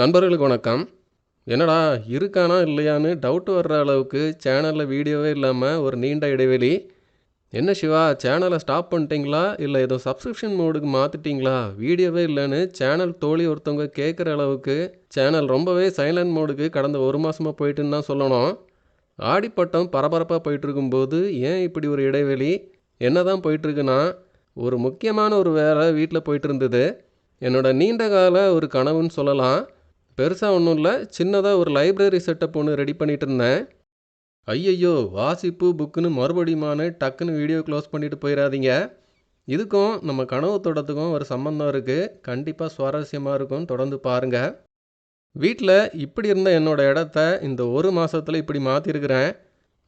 நண்பர்களுக்கு வணக்கம். என்னடா இருக்கானா இல்லையான்னு டவுட் வர்ற அளவுக்கு சேனலில் வீடியோவே இல்லாமல் ஒரு நீண்ட இடைவெளி. என்ன சிவா சேனலை ஸ்டாப் பண்ணிட்டீங்களா? இல்லை ஏதோ சப்ஸ்கிரிப்ஷன் மோடுக்கு மாற்றிட்டீங்களா வீடியோவே இல்லைன்னு சேனல் தோழி ஒருத்தவங்க கேட்குற அளவுக்கு சேனல் ரொம்பவே சைலண்ட் மோடுக்கு கடந்த ஒரு மாதமாக போயிட்டுன்னு தான் சொல்லணும். ஆடிப்பட்டம் பரபரப்பாக போயிட்டு இருக்கும்போது ஏன் இப்படி ஒரு இடைவெளி? என்ன தான் போயிட்டுருக்குன்னா ஒரு முக்கியமான ஒரு வேலை வீட்டில் போயிட்டு இருந்தது என்னோட நீண்ட கால ஒரு கனவுன்னு சொல்லலாம். பெருசாக ஒன்றும் இல்லை. சின்னதாக ஒரு லைப்ரரி செட்டப் ஒன்று ரெடி பண்ணிட்டு இருந்தேன். ஐயையோ வாசிப்பு புக்குன்னு மறுபடியுமானு டக்குன்னு வீடியோ க்ளோஸ் பண்ணிட்டு போயிடாதீங்க இதுக்கும் நம்ம கனவு தோட்டத்துக்கும் ஒரு சம்மந்தம் இருக்குது கண்டிப்பாக சுவாரஸ்யமாக இருக்கும் தொடர்ந்து பாருங்கள் வீட்டில் இப்படி இருந்த என்னோட இடத்த இந்த ஒரு மாதத்தில் இப்படி மாற்றிருக்கிறேன்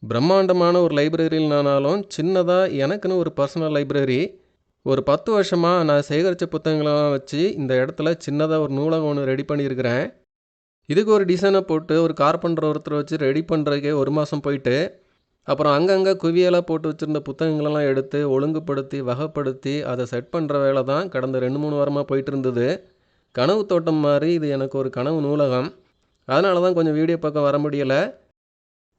பிரம்மாண்டமான ஒரு லைப்ரரினாலும் சின்னதாக எனக்குன்னு ஒரு பர்சனல் லைப்ரரி ஒரு பத்து வருஷமாக நான் சேகரித்த புத்தகங்களாம் வச்சு இந்த இடத்துல சின்னதாக ஒரு நூலகம் ஒன்று ரெடி பண்ணியிருக்கிறேன் இதுக்கு ஒரு டிசைனை போட்டு ஒரு கார்பெண்டர் ஒருத்தரை வச்சு ரெடி பண்ணுறதுக்கே ஒரு மாதம் போயிட்டு அப்புறம் அங்கங்கே குவியலாக போட்டு வச்சுருந்த புத்தகங்களெல்லாம் எடுத்து ஒழுங்குபடுத்தி வகைப்படுத்தி அதை செட் பண்ணுற வேலை தான் கடந்த ரெண்டு மூணு வாரமாக போயிட்டு இருந்தது. கனவு தோட்டம் மாதிரி இது எனக்கு ஒரு கனவு நூலகம். அதனால தான் கொஞ்சம் வீடியோ பக்கம் வர முடியலை.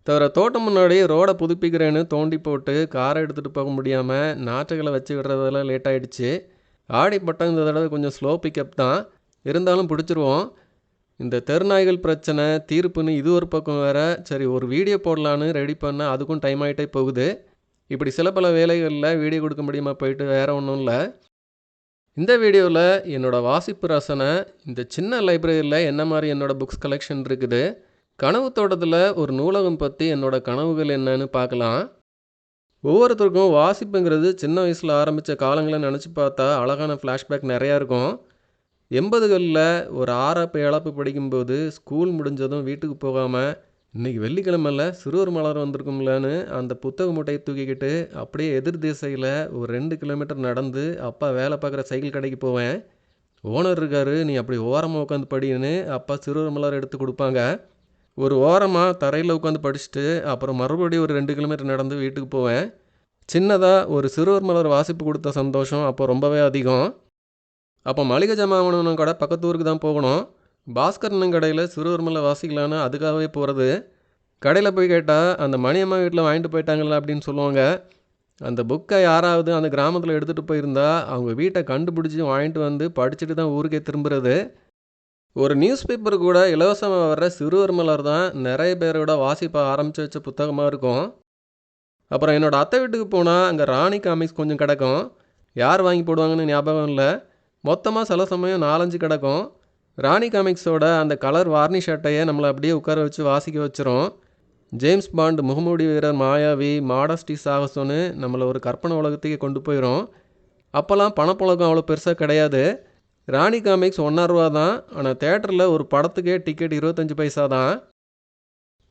தவிர தோட்டம் முன்னாடி ரோடை புதுப்பிக்கிறேன்னு தோண்டி போட்டு காரை எடுத்துகிட்டு போக முடியாமல் நாற்றுகளை வச்சு விடுறதெல்லாம் லேட் ஆகிடுச்சு ஆடிப்பட்டம் இந்த தடவை கொஞ்சம் ஸ்லோ பிக்கப் தான். இருந்தாலும் பிடிச்சிருவோம். இந்த தெருநாய்கள் பிரச்சனை தீர்ப்புன்னு இது ஒரு பக்கம் வேற. சரி ஒரு வீடியோ போடலான்னு ரெடி பண்ண அதுக்கும் டைம் ஆகிட்டே போகுது. இப்படி சில பல வேலைகளில் வீடியோ கொடுக்க முடியுமா போயிட்டு வேற ஒன்றும் இல்லை. இந்த வீடியோவில் என்னோடய வாசிப்பு ரசனை இந்த சின்ன லைப்ரரியில் என்ன மாதிரி என்னோடய புக்ஸ் கலெக்ஷன் இருக்குது கனவு தோட்டத்தில் ஒரு நூலகம் பற்றி என்னோட கனவுகள் என்னன்னு பார்க்கலாம். ஒவ்வொருத்தருக்கும் வாசிப்புங்கிறது சின்ன வயசில் ஆரம்பித்த காலங்களை நினச்சி பார்த்தா அழகான ஃப்ளாஷ்பேக் நிறையா இருக்கும். எண்பதுகளில் ஒரு ஆறாப்பு ஏழாப்பு படிக்கும்போது ஸ்கூல் முடிஞ்சதும் வீட்டுக்கு போகாமல் இன்றைக்கி வெள்ளிக்கிழமையில் சிறுவர் மலர் வந்திருக்கும்லன்னு அந்த புத்தக மூட்டையை தூக்கிக்கிட்டு அப்படியே எதிர் திசையில் ஒரு ரெண்டு கிலோமீட்டர் நடந்து அப்பா வேலை பார்க்குற சைக்கிள் கடைக்கு போவேன். ஓனர் இருக்கார் நீ அப்படி ஓரமாக உட்காந்து படின்னு அப்பா சிறுவர் மலர் எடுத்து கொடுப்பாங்க. ஒரு ஓரமாக தரையில் உட்காந்து படிச்சுட்டு அப்புறம் மறுபடியும் ஒரு ரெண்டு கிலோமீட்டர் நடந்து வீட்டுக்கு போவேன். சின்னதாக ஒரு சிறுவர் மலர் வாசிப்பு கொடுத்த சந்தோஷம் அப்போ ரொம்பவே அதிகம். அப்போ மளிகை ஜாமான் கடை பக்கத்து ஊருக்கு தான் போகணும். பாஸ்கர்னும் கடையில் சிறுவர்மலை வாசிக்கலான்னு அதுக்காகவே போகிறது கடையில் போய் கேட்டால் அந்த மணியம்மா வீட்டில் வாங்கிட்டு போயிட்டாங்களா அப்படின்னு சொல்லுவாங்க. அந்த புக்கை யாராவது அந்த கிராமத்தில் எடுத்துகிட்டு போயிருந்தா அவங்க வீட்டை கண்டுபிடிச்சி வாங்கிட்டு வந்து படிச்சுட்டு தான் ஊருக்கே திரும்புறது. ஒரு நியூஸ் பேப்பர் கூட இலவசமாக வர்ற சிறுவர் மலர் தான் நிறைய பேரோட வாசிப்பை ஆரம்பித்து வச்ச புத்தகமாக இருக்கும். அப்புறம் என்னோடய அத்தை வீட்டுக்கு போனால் அங்கே ராணி காமிக்ஸ் கொஞ்சம் கிடக்கும். யார் வாங்கி போடுவாங்கன்னு ஞாபகம் இல்லை. மொத்தமாக சில சமயம் நாலஞ்சு கிடக்கும். ராணி காமிக்ஸோட அந்த கலர் வார்னிஷ் அட்டையை நம்மளை அப்படியே உட்கார வச்சு வாசிக்க வச்சிரும். ஜேம்ஸ் பாண்ட் முகமூடி வீரர் மாயாவி மாடஸ்டி சாகசம்னு நம்மளை ஒரு கற்பனை உலகத்துக்கு கொண்டு போயிடும் அப்போல்லாம் பணப்புழக்கம் அவ்வளோ பெருசாக கிடையாது. ராணி காமிக்ஸ் ஒன்றா ரூபா தான். ஆனால் தேட்டரில் ஒரு படத்துக்கே டிக்கெட் இருபத்தஞ்சி பைசா தான்.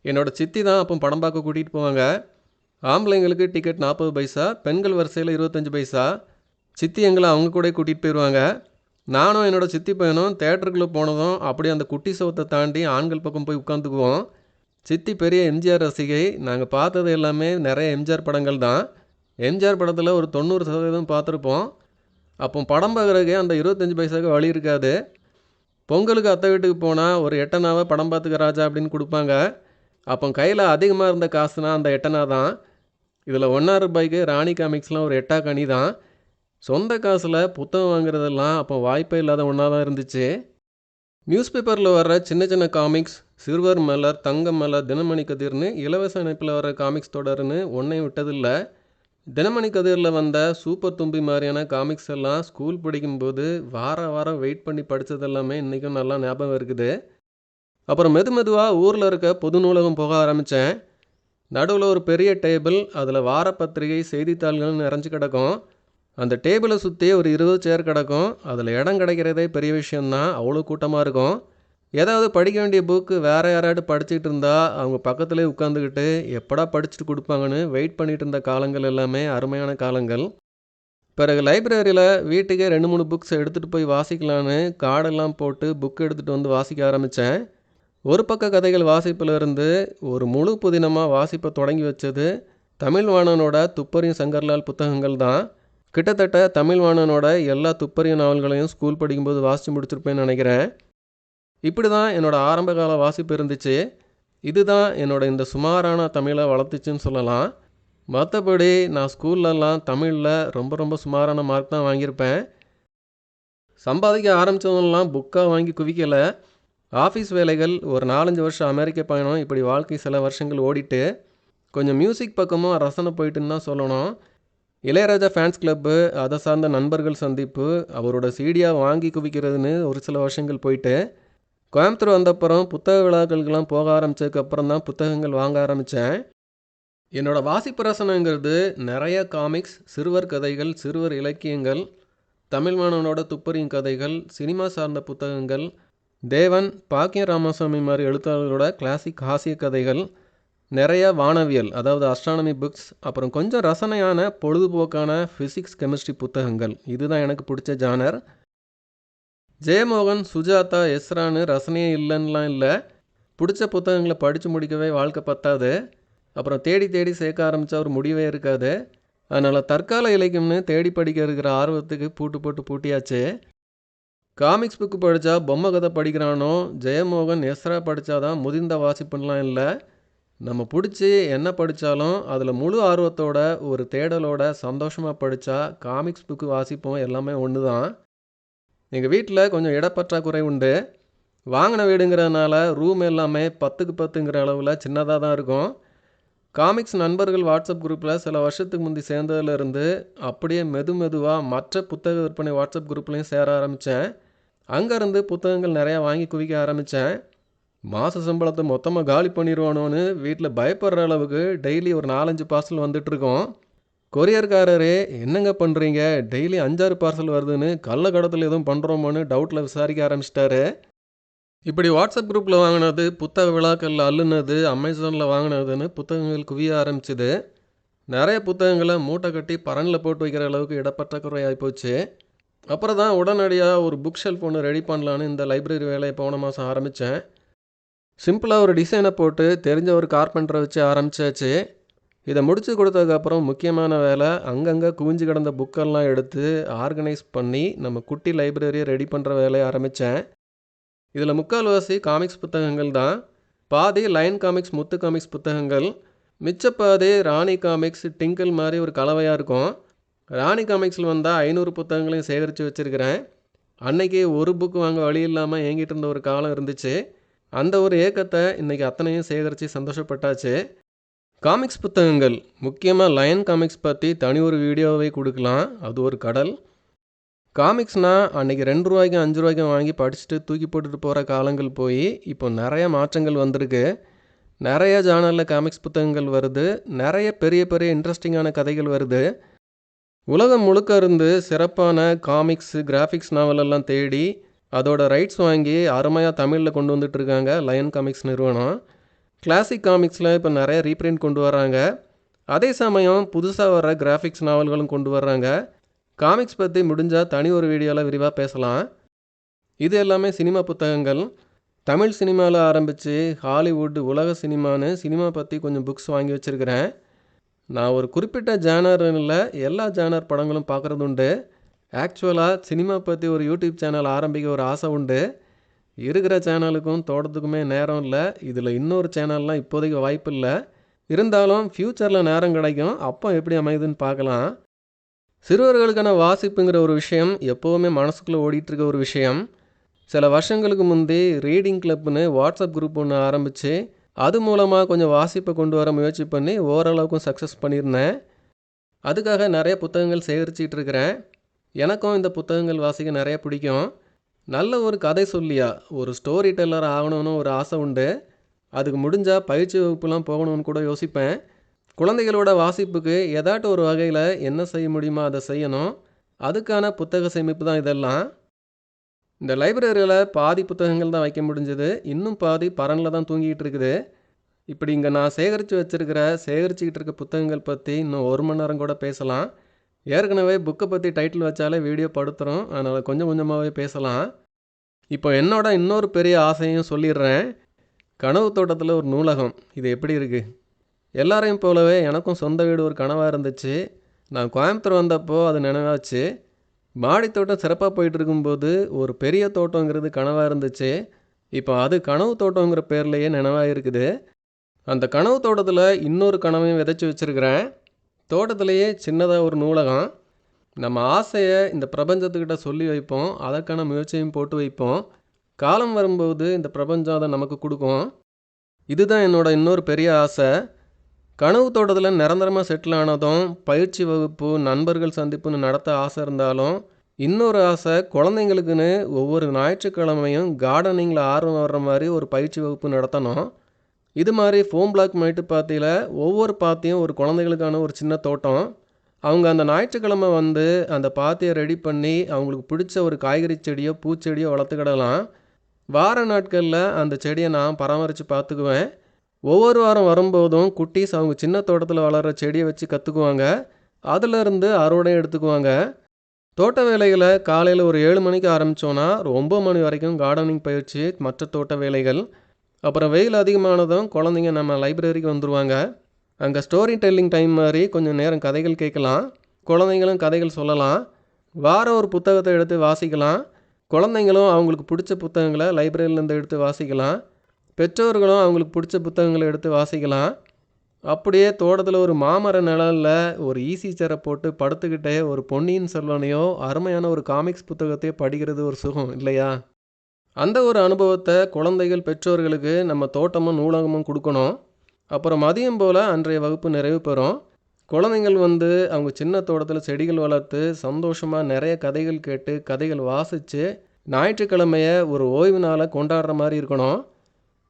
என்னோடய சித்தி தான் அப்போ படம் பார்க்க கூட்டிகிட்டு போவாங்க. ஆம்பளைங்களுக்கு டிக்கெட் நாற்பது பைசா பெண்கள் வரிசையில் இருபத்தஞ்சி பைசா. சித்தி எங்களை அவங்க கூட கூட்டிகிட்டு போயிடுவாங்க நானும் என்னோடய சித்தி பையனும் தேட்டருக்குள்ளே போனதும் அப்படியே அந்த குட்டி சவத்தை தாண்டி ஆண்கள் பக்கம் போய் உட்காந்துக்குவோம். சித்தி பெரிய எம்ஜிஆர் ரசிகை. நாங்கள் பார்த்தது எல்லாமே நிறைய எம்ஜிஆர் படங்கள் தான். எம்ஜிஆர் படத்தில் ஒரு தொண்ணூறு சதவீதம் பார்த்துருப்போம். அப்போ படம் பார்க்குறதுக்கு அந்த இருபத்தஞ்சி பைசாவுக்கு வழி இருக்காது. பொங்கலுக்கு அத்தை வீட்டுக்கு போனால் ஒரு எட்டனாவை படம் பார்த்துக்க ராஜா அப்படின்னு கொடுப்பாங்க. அப்போ கையில் அதிகமாக இருந்த காசுனா அந்த எட்டனா தான். இதில் ஒன்றா ரூபாய்க்கு ராணி காமிக்ஸ்லாம் ஒரு எட்டா கனி தான். சொந்த காசில் புத்தகம் வாங்குறதெல்லாம் அப்போ வாய்ப்பே இல்லாத ஒன்றா தான் இருந்துச்சு. நியூஸ் பேப்பரில் வர்ற சின்ன சின்ன காமிக்ஸ் சிறுவர் மலர் தங்க மலர் தினமணி கதிர்னு இலவச இணைப்பில் வர காமிக்ஸ் தொடர்னு ஒன்றையும் விட்டதில்லை. தினமணி கதிரில் வந்த சூப்பர் தும்பி மாதிரியான காமிக்ஸ் எல்லாம் ஸ்கூல் படிக்கும்போது வார வாரம் வெயிட் பண்ணி படித்தது எல்லாமே இன்றைக்கும் நல்லா ஞாபகம் இருக்குது. அப்புறம் மெது மெதுவாக ஊரில் இருக்க பொது நூலகம் போக ஆரம்பித்தேன் நடுவில் ஒரு பெரிய டேபிள் அதில் வார பத்திரிகை செய்தித்தாள்கள் நிறைஞ்சு கிடக்கும். அந்த டேபிளை சுற்றி ஒரு இருபது சேர் கிடக்கும். அதில் இடம் கிடைக்கிறதே பெரிய விஷயந்தான் அவ்வளோ கூட்டமாக இருக்கும். ஏதாவது படிக்க வேண்டிய புக்கு வேறு யாராவது படிச்சுட்டு இருந்தால் அவங்க பக்கத்துலேயே உட்காந்துக்கிட்டு எப்படா படிச்சுட்டு கொடுப்பாங்கன்னு வெயிட் பண்ணிட்டு இருந்த காலங்கள் எல்லாமே அருமையான காலங்கள். பிறகு லைப்ரரியில் வீட்டுக்கே ரெண்டு மூணு புக்ஸ் எடுத்துகிட்டு போய் வாசிக்கலான்னு கார்டெல்லாம் போட்டு புக் எடுத்துகிட்டு வந்து வாசிக்க ஆரம்பித்தேன் ஒரு பக்க கதைகள் வாசிப்பில் இருந்து ஒரு முழு புதினமாக வாசிப்பை தொடங்கி வச்சது தமிழ் வாணனோட துப்பறியும் சங்கர்லால் புத்தகங்கள் தான். கிட்டத்தட்ட தமிழ்வாணனோட எல்லா துப்பறியும் நாவல்களையும் ஸ்கூல் படிக்கும்போது வாசித்து முடிச்சிருப்பேன்னு நினைக்கிறேன். இப்படி தான் என்னோடய ஆரம்பகால வாசிப்பு இருந்துச்சு. இதுதான் என்னோட இந்த சுமாரான தமிழை வளர்த்துச்சுன்னு சொல்லலாம். மற்றபடி நான் ஸ்கூல்லலாம் தமிழில் ரொம்ப ரொம்ப சுமாரான மார்க் தான் வாங்கியிருப்பேன். சம்பாதிக்க ஆரம்பித்தவங்கலாம் புக்காக வாங்கி குவிக்கலை. ஆஃபீஸ் வேலைகள் ஒரு நாலஞ்சு வருஷம் அமெரிக்க பயணம் இப்படி வாழ்க்கை சில வருஷங்கள் ஓடிட்டு கொஞ்சம் மியூசிக் பக்கமும் ரசனை போயிட்டுன்னு தான் சொல்லணும். இளையராஜா ஃபேன்ஸ் கிளப்பு அதை சார்ந்த நண்பர்கள் சந்திப்பு அவரோட சீடியாக வாங்கி குவிக்கிறதுன்னு ஒரு சில வருஷங்கள் போயிட்டு கோயம்புத்தூர் வந்தப்புறம் புத்தக விழாக்களுக்கெல்லாம் போக ஆரம்பித்ததுக்கப்புறம் தான் புத்தகங்கள் வாங்க ஆரம்பித்தேன் என்னோடய வாசிப்பிரசனங்கிறது நிறைய காமிக்ஸ் சிறுவர் கதைகள் சிறுவர் இலக்கியங்கள் தமிழ் மாணவனோட துப்பறியும் கதைகள் சினிமா சார்ந்த புத்தகங்கள் தேவன் பாக்கிய ராமசாமி மாதிரி எழுத்தாளர்களோட கிளாசிக் ஹாஸ்ய கதைகள் நிறைய வானவியல் அதாவது அஸ்ட்ரானமி புக்ஸ் அப்புறம் கொஞ்சம் ரசனையான பொழுதுபோக்கான ஃபிசிக்ஸ் கெமிஸ்ட்ரி புத்தகங்கள். இதுதான் எனக்கு பிடிச்ச ஜானர் ஜெயமோகன் சுஜாதா எஸ்ரான்னு ரசனையே இல்லைன்னுலாம் இல்லை. பிடிச்ச புத்தகங்களை படித்து முடிக்கவே வாழ்க்கை பத்தாது. அப்புறம் தேடி தேடி சேர்க்க ஆரம்பித்தா ஒரு முடிவே இருக்காது. அதனால் தற்கால இலக்கியம்னு தேடி படிக்க இருக்கிற ஆர்வத்துக்கு பூட்டு போட்டு பூட்டியாச்சு. காமிக்ஸ் புக்கு படித்தா பொம்மை கதை படிக்கிறானோ ஜெயமோகன் எஸ்ரா படித்தாதான் முதிர்ந்த வாசிப்புலாம் இல்லை. நம்ம பிடிச்சி என்ன படித்தாலும் அதில் முழு ஆர்வத்தோட ஒரு தேடலோட சந்தோஷமாக படித்தா காமிக்ஸ் புக்கு வாசிப்போம் எல்லாமே ஒன்று தான் எங்கள் வீட்டில் கொஞ்சம் இடப்பற்றாக்குறை உண்டு. வாங்கின வீடுங்கிறதுனால ரூம் எல்லாமே பத்துக்கு பத்துங்கிற அளவில் சின்னதாக தான் இருக்கும். காமிக்ஸ் நண்பர்கள் வாட்ஸ்அப் குரூப்பில் சில வருஷத்துக்கு முந்தி சேர்ந்ததுலேருந்து அப்படியே மெது மெதுவாக மற்ற புத்தக விற்பனை வாட்ஸ்அப் குரூப்லேயும் சேர ஆரம்பித்தேன் அங்கேருந்து புத்தகங்கள் நிறையா வாங்கி குவிக்க ஆரம்பித்தேன் மாத சம்பளத்தை மொத்தமாக காலி பண்ணிடுவானோன்னு வீட்டில் பயப்படுற அளவுக்கு டெய்லி ஒரு நாலஞ்சு பார்சல் வந்துட்டுருக்கோம். கொரியர்காரரே என்னங்க பண்ணுறீங்க டெய்லி அஞ்சாறு பார்சல் வருதுன்னு கள்ள கடத்தில் எதுவும் பண்ணுறோமோன்னு டவுட்டில் விசாரிக்க ஆரம்பிச்சிட்டாரு. இப்படி வாட்ஸ்அப் குரூப்பில் வாங்கினது புத்தக விழாக்களில் அள்ளுனது அமேசானில் வாங்கினதுன்னு புத்தகங்கள் குவிய ஆரம்பிச்சுது. நிறைய புத்தகங்களை மூட்டை கட்டி பரனில் போட்டு வைக்கிற அளவுக்கு இடப்பற்றாக்குறை ஆகிப்போச்சு அப்புறம் தான் உடனடியாக ஒரு புக் ஷெல்ஃப் ஒன்று ரெடி பண்ணலான்னு இந்த லைப்ரரி வேலையை போன மாதம் ஆரம்பித்தேன் சிம்பிளாக ஒரு டிசைனை போட்டு தெரிஞ்ச ஒரு கார்பெண்டரை வச்சு ஆரம்பித்தாச்சு இதை முடித்து கொடுத்ததுக்கப்புறம் முக்கியமான வேலை அங்கங்கே குவிஞ்சு கிடந்த புக்கெல்லாம் எடுத்து ஆர்கனைஸ் பண்ணி நம்ம குட்டி லைப்ரரியை ரெடி பண்ணுற வேலையை ஆரம்பித்தேன் இதில் முக்கால்வாசி காமிக்ஸ் புத்தகங்கள் தான். பாதி லைன் காமிக்ஸ் முத்து காமிக்ஸ் புத்தகங்கள். மிச்ச பாதி ராணி காமிக்ஸ் டிங்கிள் மாதிரி ஒரு கலவையாக இருக்கும். ராணி காமிக்ஸில் வந்தால் ஐநூறு புத்தகங்களையும் சேகரித்து வச்சுருக்கிறேன். அன்னைக்கு ஒரு புக் வாங்க வழி இல்லாமல் ஏங்கிட்டு இருந்த ஒரு காலம் இருந்துச்சு. அந்த ஒரு ஏக்கத்தை இன்றைக்கி அத்தனையும் சேகரித்து சந்தோஷப்பட்டாச்சு. காமிக்ஸ் புத்தகங்கள் முக்கியமாக லயன் காமிக்ஸ் பற்றி தனி ஒரு வீடியோவை கொடுக்கலாம். அது ஒரு கடல். காமிக்ஸ்னால் அன்றைக்கி ரெண்டு ரூபாய்க்கும் அஞ்சு ரூபாய்க்கும் வாங்கி படிச்சுட்டு தூக்கி போட்டுட்டு போகிற காலங்கள் போய் இப்போ நிறைய மாற்றங்கள் வந்திருக்கு. நிறைய ஜானலில் காமிக்ஸ் புத்தகங்கள் வருது. நிறைய பெரிய பெரிய இன்ட்ரெஸ்டிங்கான கதைகள் வருது. உலகம் முழுக்க இருந்து சிறப்பான காமிக்ஸ் கிராஃபிக்ஸ் நாவலெல்லாம் தேடி அதோட ரைட்ஸ் வாங்கி அருமையாக தமிழில் கொண்டு வந்துட்டுருக்காங்க லயன் காமிக்ஸ் நிறுவனம். கிளாசிக் காமிக்ஸில் இப்போ நிறைய ரீப்ரிண்ட் கொண்டு வராங்க அதே சமயம் புதுசாக வர கிராஃபிக்ஸ் நாவல்களும் கொண்டு வர்றாங்க. காமிக்ஸ் பற்றி முடிஞ்சால் தனி ஒரு வீடியோவில் விரிவாக பேசலாம். இது எல்லாமே சினிமா புத்தகங்கள். தமிழ் சினிமாவில் ஆரம்பித்து ஹாலிவுட் உலக சினிமான்னு சினிமா பற்றி கொஞ்சம் புக்ஸ் வாங்கி வச்சுருக்கிறேன். நான் ஒரு குறிப்பிட்ட ஜேனரில் எல்லா ஜேனர் படங்களும் பார்க்குறது உண்டு ஆக்சுவலாக சினிமா பற்றி ஒரு யூடியூப் சேனல் ஆரம்பிக்க ஒரு ஆசை உண்டு. இருக்கிற சேனலுக்கும் தோட்டத்துக்குமே நேரம் இல்லை. இதில் இன்னொரு சேனல்லாம் இப்போதைக்கு வாய்ப்பு இல்லை. இருந்தாலும் ஃப்யூச்சரில் நேரம் கிடைக்கும். அப்போ எப்படி அமையுதுன்னு பார்க்கலாம். சிறுவர்களுக்கான வாசிப்புங்கிற ஒரு விஷயம் எப்போவுமே மனசுக்குள்ளே ஓடிட்டுருக்க ஒரு விஷயம். சில வருஷங்களுக்கு முந்தி ரீடிங் கிளப்னு வாட்ஸ்அப் குரூப் ஒன்று ஆரம்பித்து அது மூலமாக கொஞ்சம் வாசிப்பை கொண்டு வர முயற்சி பண்ணி ஓரளவுக்கும் சக்ஸஸ் பண்ணியிருந்தேன். அதுக்காக நிறைய புத்தகங்கள் சேகரிச்சிகிட்டு இருக்கிறேன். எனக்கும் இந்த புத்தகங்கள் வாசிக்க நிறைய பிடிக்கும். நல்ல ஒரு கதை சொல்லியா? ஒரு ஸ்டோரி டெல்லர் ஆகணும்னு ஒரு ஆசை உண்டு. அதுக்கு முடிஞ்சால் பயிற்சி வகுப்புலாம் போகணும்னு கூட யோசிப்பேன். குழந்தைகளோட வாசிப்புக்கு ஏதாட்டும் ஒரு வகையில் என்ன செய்ய முடியுமோ அதை செய்யணும். அதுக்கான புத்தக சேமிப்பு தான் இதெல்லாம். இந்த லைப்ரரியில் பாதி புத்தகங்கள் தான் வைக்க முடிஞ்சது. இன்னும் பாதி பரனில் தான் தூங்கிக்கிட்டு இருக்குது. இப்படி இங்கே நான் சேகரித்து வச்சுருக்கிற சேகரிச்சுக்கிட்டு இருக்க புத்தகங்கள் பற்றி இன்னும் ஒரு மணி நேரம் கூட பேசலாம். ஏற்கனவே புக்கை பற்றி டைட்டில் வச்சாலே வீடியோ படுத்துகிறோம் அதனால் கொஞ்சம் கொஞ்சமாகவே பேசலாம். இப்போ என்னோட இன்னொரு பெரிய ஆசையும் சொல்லிடுறேன். கனவு தோட்டத்தில் ஒரு நூலகம். இது எப்படி இருக்குது எல்லாரையும் போலவே எனக்கும் சொந்த வீடு ஒரு கனவாக இருந்துச்சு. நான் கோயம்புத்தூர் வந்தப்போ அது நினைவாச்சு. மாடி தோட்டம் சிறப்பாக போயிட்டு இருக்கும்போது ஒரு பெரிய தோட்டங்கிறது கனவாக இருந்துச்சு. இப்போ அது கனவு தோட்டங்கிற பேர்லேயே நினைவாக இருக்குது. அந்த கனவு தோட்டத்தில் இன்னொரு கனவையும் விதைச்சி வச்சுருக்கிறேன். தோட்டத்திலேயே சின்னதாக ஒரு நூலகம். நம்ம ஆசையை இந்த பிரபஞ்சத்துக்கிட்ட சொல்லி வைப்போம். அதற்கான முயற்சியும் போட்டு வைப்போம். காலம் வரும்போது இந்த பிரபஞ்சம் அதை நமக்கு கொடுக்கும். இதுதான் என்னோட இன்னொரு பெரிய ஆசை. கனவு தோட்டத்தில் நிரந்தரமாக செட்டில் ஆனதும் பயிற்சி வகுப்பு நண்பர்கள் சந்திப்புன்னு நடத்த ஆசை இருந்தாலும் இன்னொரு ஆசை குழந்தைங்களுக்குன்னு ஒவ்வொரு ஞாயிற்றுக்கிழமையும் கார்டனிங்கில் ஆர்வம் வர்ற மாதிரி ஒரு பயிற்சி வகுப்பு நடத்தணும். இது மாதிரி ஃபோம் பிளாக் மேட்டு பாத்தியில் ஒவ்வொரு பாத்தியும் ஒரு குழந்தைகளுக்கான ஒரு சின்ன தோட்டம். அவங்க அந்த ஞாயிற்றுக்கிழமை வந்து அந்த பாத்தியை ரெடி பண்ணி அவங்களுக்கு பிடிச்ச ஒரு காய்கறி செடியோ பூச்செடியோ வளர்த்துக்கிடலாம். வார நாட்களில் அந்த செடியை நான் பராமரித்து பார்த்துக்குவேன் ஒவ்வொரு வாரம் வரும்போதும் குட்டீஸ் அவங்க சின்ன தோட்டத்தில் வளர்கிற செடியை வச்சு கற்றுக்குவாங்க அதிலிருந்து அறுவடையும் எடுத்துக்குவாங்க. தோட்ட வேலைகளை காலையில் ஒரு ஏழு மணிக்கு ஆரம்பித்தோன்னா ஒரு ஒம்பது மணி வரைக்கும் கார்டனிங் பயிற்சி மற்ற தோட்ட வேலைகள். அப்புறம் வெயில் அதிகமானதும் குழந்தைங்க நம்ம லைப்ரரிக்கு வந்துடுவாங்க அங்கே ஸ்டோரி டெல்லிங் டைம் மாதிரி கொஞ்சம் நேரம் கதைகள் கேட்கலாம். குழந்தைங்களும் கதைகள் சொல்லலாம். வாரம் ஒரு புத்தகத்தை எடுத்து வாசிக்கலாம். குழந்தைங்களும் அவங்களுக்கு பிடிச்ச புத்தகங்களை லைப்ரரியிலேருந்து எடுத்து வாசிக்கலாம். பெற்றோர்களும் அவங்களுக்கு பிடிச்ச புத்தகங்களை எடுத்து வாசிக்கலாம். அப்படியே தோட்டத்தில் ஒரு மாமர நிழலில் ஒரு ஈசி சேரை போட்டு படுத்துக்கிட்டே ஒரு பொன்னியின் செல்வனையோ அருமையான ஒரு காமிக்ஸ் புத்தகத்தையோ படிக்கிறது ஒரு சுகம் இல்லையா? அந்த ஒரு அனுபவத்தை குழந்தைகள் பெற்றோர்களுக்கு நம்ம தோட்டமும் நூலகமும் கொடுக்கணும். அப்புறம் மதியம் போல் அன்றைய வகுப்பு நிறைவு பெறும். குழந்தைங்கள் வந்து அவங்க சின்ன தோட்டத்தில் செடிகள் வளர்த்து சந்தோஷமாக நிறைய கதைகள் கேட்டு கதைகள் வாசித்து ஞாயிற்றுக்கிழமையை ஒரு ஓய்வு நாளை கொண்டாடுற மாதிரி இருக்கணும்.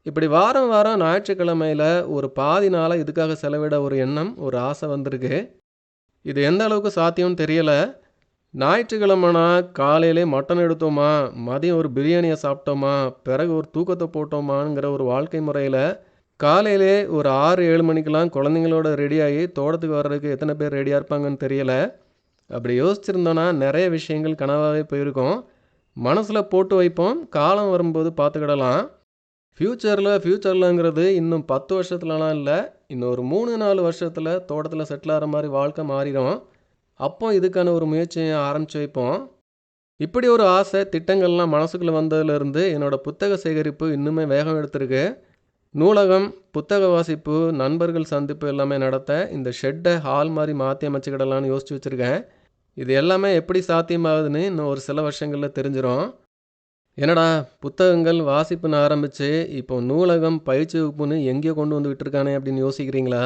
இப்படி வாரம் வாரம் ஞாயிற்றுக்கிழமையில் ஒரு பாதி நாளாக இதுக்காக செலவிட ஒரு எண்ணம் ஒரு ஆசை வந்திருக்கு. இது எந்த அளவுக்கு சாத்தியம்னு தெரியலை. ஞாயிற்றுக்கிழமைனா காலையிலே மட்டன் எடுத்தோமா மதியம் ஒரு பிரியாணியை சாப்பிட்டோமா பிறகு ஒரு தூக்கத்தை போட்டோமாங்கிற ஒரு வாழ்க்கை முறையில் காலையிலே ஒரு ஆறு ஏழு மணிக்கெலாம் குழந்தைங்களோட ரெடியாகி தோட்டத்துக்கு வர்றதுக்கு எத்தனை பேர் ரெடியாக இருப்பாங்கன்னு தெரியல. அப்படி யோசிச்சிருந்தோன்னா நிறைய விஷயங்கள் கனவாகவே போயிருக்கோம். மனசில் போட்டு வைப்போம் காலம் வரும்போது பார்த்துக்கிடலாம். ஃப்யூச்சரில் ஃப்யூச்சர்லங்கிறது இன்னும் பத்து வருஷத்துலலாம் இல்லை இன்னும் ஒரு மூணு நாலு வருஷத்தில் தோட்டத்தில் செட்டில் ஆகிற மாதிரி வாழ்க்கை மாறிடும். அப்போ இதுக்கான ஒரு முயற்சியை ஆரம்பித்து வைப்போம். இப்படி ஒரு ஆசை திட்டங்கள்லாம் மனசுக்குள்ளே வந்ததுலேருந்து என்னோடய புத்தக சேகரிப்பு இன்னுமே வேகம் எடுத்திருக்கு. நூலகம் புத்தக வாசிப்பு நண்பர்கள் சந்திப்பு எல்லாமே நடத்த இந்த ஷெட்டை ஹால் மாதிரி மாற்றி அமைச்சுக்கிடலான்னு யோசிச்சு வச்சுருக்கேன். இது எல்லாமே எப்படி சாத்தியமாகுதுன்னு இன்னும் ஒரு சில வருஷங்களில் தெரிஞ்சிடும் என்னடா புத்தகங்கள் வாசிப்புன்னு ஆரம்பித்து இப்போ நூலகம் பயிற்சி வகுப்புன்னு எங்கேயோ கொண்டு வந்து விட்டுருக்கானே அப்படின்னு யோசிக்கிறீங்களா?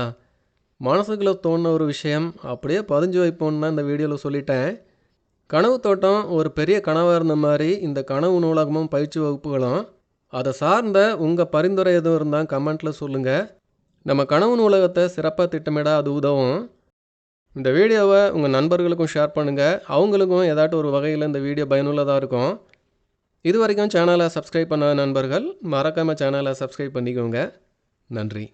மனசுக்குள்ளே தோணுன ஒரு விஷயம் அப்படியே பதிஞ்சு வைப்போன்னு தான் இந்த வீடியோவில் சொல்லிட்டேன். கனவு தோட்டம் ஒரு பெரிய கனவாக இருந்த மாதிரி இந்த கனவு நூலகமும் பயிற்சி வகுப்புகளும் அதை சார்ந்த உங்கள் பரிந்துரை எதுவும் இருந்தால் கமெண்ட்டில் சொல்லுங்கள் நம்ம கனவு நூலகத்தை சிறப்பாக திட்டமிட அது உதவும். இந்த வீடியோவை உங்கள் நண்பர்களுக்கும் ஷேர் பண்ணுங்கள் அவங்களுக்கும் ஏதாட்டும் ஒரு வகையில் இந்த வீடியோ பயனுள்ளதாக இருக்கும். இது வரைக்கும் சேனலை சப்ஸ்கிரைப் பண்ணாத நண்பர்கள் மறக்காமல் சேனலை சப்ஸ்கிரைப் பண்ணிக்கோங்க. நன்றி.